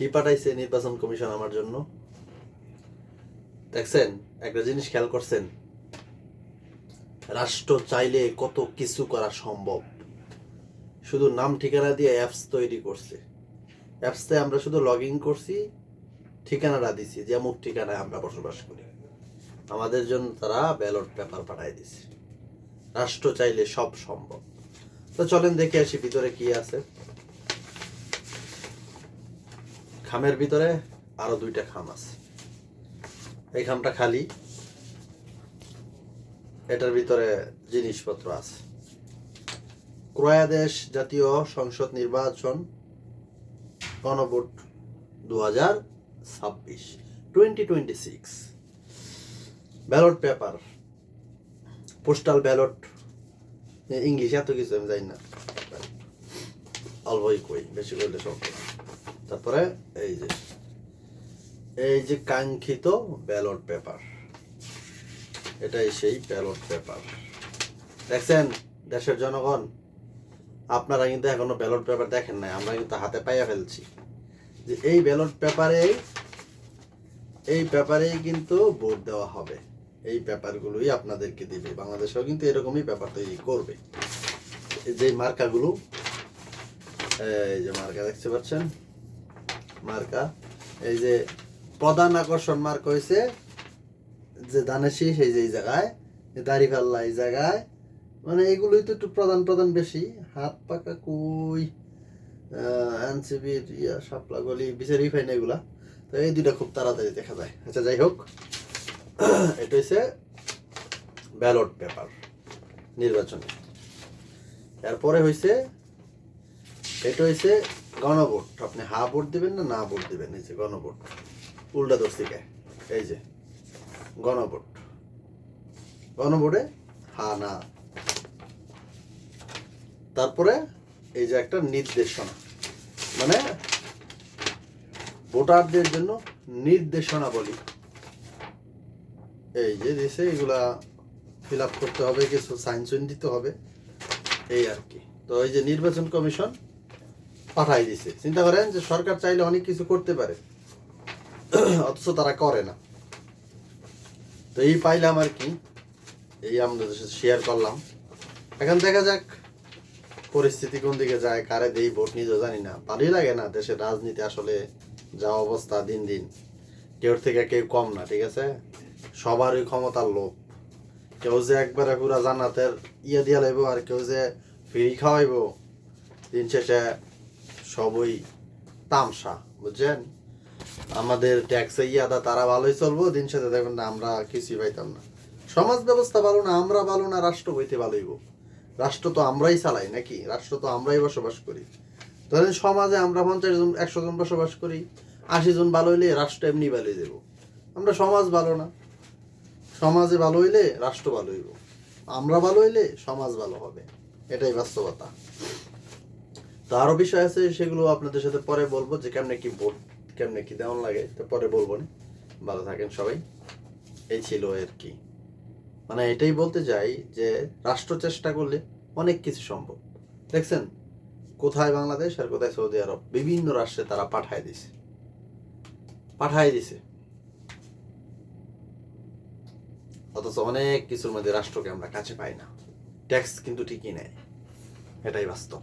কি পাঠাইছে নির্বাচন কমিশন আমার জন্য? দেখছেন, একটা জিনিস খেয়াল করছেন? রাষ্ট্র চাইলে কত কিছু করা সম্ভব। শুধু নাম ঠিকানা দিয়ে অ্যাপস তৈরি করছে। অ্যাপসে আমরা শুধু লগ ইন করছি, ঠিকানাটা দিছি, যে অমুক ঠিকানায় আমরা বসবাস করি। আমাদের জন্য তারা ব্যালট পেপার পাঠাই দিছে। রাষ্ট্র চাইলে সব সম্ভব। তো চলেন দেখে আসি ভিতরে কি আছে। খামের ভিতরে আরও দুইটা খাম আছে। এই খামটা খালি। এটার ভিতরে জিনিসপত্র আছে। ক্রয়াদেশ জাতীয় সংসদ নির্বাচন গণভোট দু হাজার ছাব্বিশ twenty twenty six ballot paper, postal ballot. English এত কিছু আমি জানি না। অল্পই কই, বেশি করলে সব তারপরে এই যে এই যে কাঙ্ক্ষিত ব্যালট পেপার, এটাই সেই ব্যালট পেপার। দেখছেন, দেশের জনগণ, আপনারা কিন্তু এখনও ব্যালট পেপার দেখেন নাই, আমরা কিন্তু হাতে পাইয়া ফেলছি। যে এই ব্যালট পেপারে এই পেপারেই কিন্তু ভোট দেওয়া হবে। এই পেপারগুলোই আপনাদেরকে দিবে। বাংলাদেশেও কিন্তু এরকমই পেপার তৈরি করবে। যে মার্কাগুলো, এই যে মার্কা দেখতে পাচ্ছেন মার্কা। এই যে প্রধান আকর্ষণ মার্ক হয়েছে যে দানেশি, সেই যে এই জায়গায় দাড়িপাল্লা এই জায়গায়। মানে এগুলোই তো একটু প্রধান প্রধান বেশি। হাত পাকা কুই এনসিবির ইয়া, শাপলা গলি, বিচারি পাই না এগুলা। তো এই দুইটা খুব তাড়াতাড়ি দেখা যায়। আচ্ছা যাই হোক। এটা হচ্ছে ব্যালট পেপার নির্বাচনে। এরপরে হয়েছে এটা হয়েছে গণভোট। আপনি হা ভোট দিবেন না না ভোট দিবেন? এই যে গণভোট। উল্টা দর্শিকে এই যে, গণভোট। গণভোটে হা, না। তারপরে এই যে একটা নির্দেশনা। মানে ভোটারদের জন্য নির্দেশনা বলি এই যে দেশে এগুলা ফিল করতে হবে, কিছু সাইন সুইন দিতে হবে। এই আর কি। তো এই যে নির্বাচন কমিশন পাঠাই দিছে। চিন্তা করেন যে সরকার চাইলে অনেক কিছু করতে পারে। অথচ তারা করে না। তো এই পাইলাম আর কি। এই আমাদের সাথে শেয়ার করলাম। এখন দেখা যাক পরিস্থিতি কোন দিকে যায়, কারে দেই ভোট নিজেও জানি না। ভালোই লাগে না দেশের রাজনীতি আসলে যা অবস্থা দিন দিন। কেউ থেকে কেউ কম না, ঠিক আছে? সবারই ক্ষমতার লোভ। কেউ যে একবারে পুরা জান্নাতের ইয়ে দিয়া লাইব আর কেউ যে ফ্রি খাওয়াইব, দিন শেষে সবই তামসা, বুঝছেন? আমাদের ট্যাক্সে ইয়াদা তারা ভালোই চলবো, দিন শেষে দেখবেন না আমরা কিছুই পাইতাম না। সমাজ ব্যবস্থা ভালো না, আমরা ভালো না, রাষ্ট্র হইতে ভালোইব রাষ্ট্র তো আমরাই চালাই, নাকি? রাষ্ট্র তো আমরাই বসবাস করি। ধরেন সমাজে আমরা পঞ্চাশ জন, একশো জন বসবাস করি, আশি জন ভালো হইলে রাষ্ট্র এমনি ভালোই যাব আমরা সমাজ ভালো না। সমাজে ভালো হইলে রাষ্ট্র ভালো হইব। আমরা ভালো হইলে সমাজ ভালো হবে। এটাই বাস্তবতা। তো আরও বিষয় আছে, সেগুলো আপনাদের সাথে পরে বলব যে কেমনে কি ভোট, কেমনে কি দেওয়ান লাগে, তো পরে বলব নি। ভালো থাকেন সবাই। এই ছিল আর কি। মানে এটাই বলতে চাই যে, রাষ্ট্র চেষ্টা করলে অনেক কিছু সম্ভব। দেখছেন? কোথায় বাংলাদেশ আর কোথায় সৌদি আরব? বিভিন্ন রাষ্ট্রে তারা পাঠায় দিছে। পাঠায় দিছে। অথচ অনেক কিছুর মধ্যে রাষ্ট্রকে আমরা কাছে পাই না। ট্যাক্স কিন্তু ঠিকই নেয়। এটাই বাস্তব।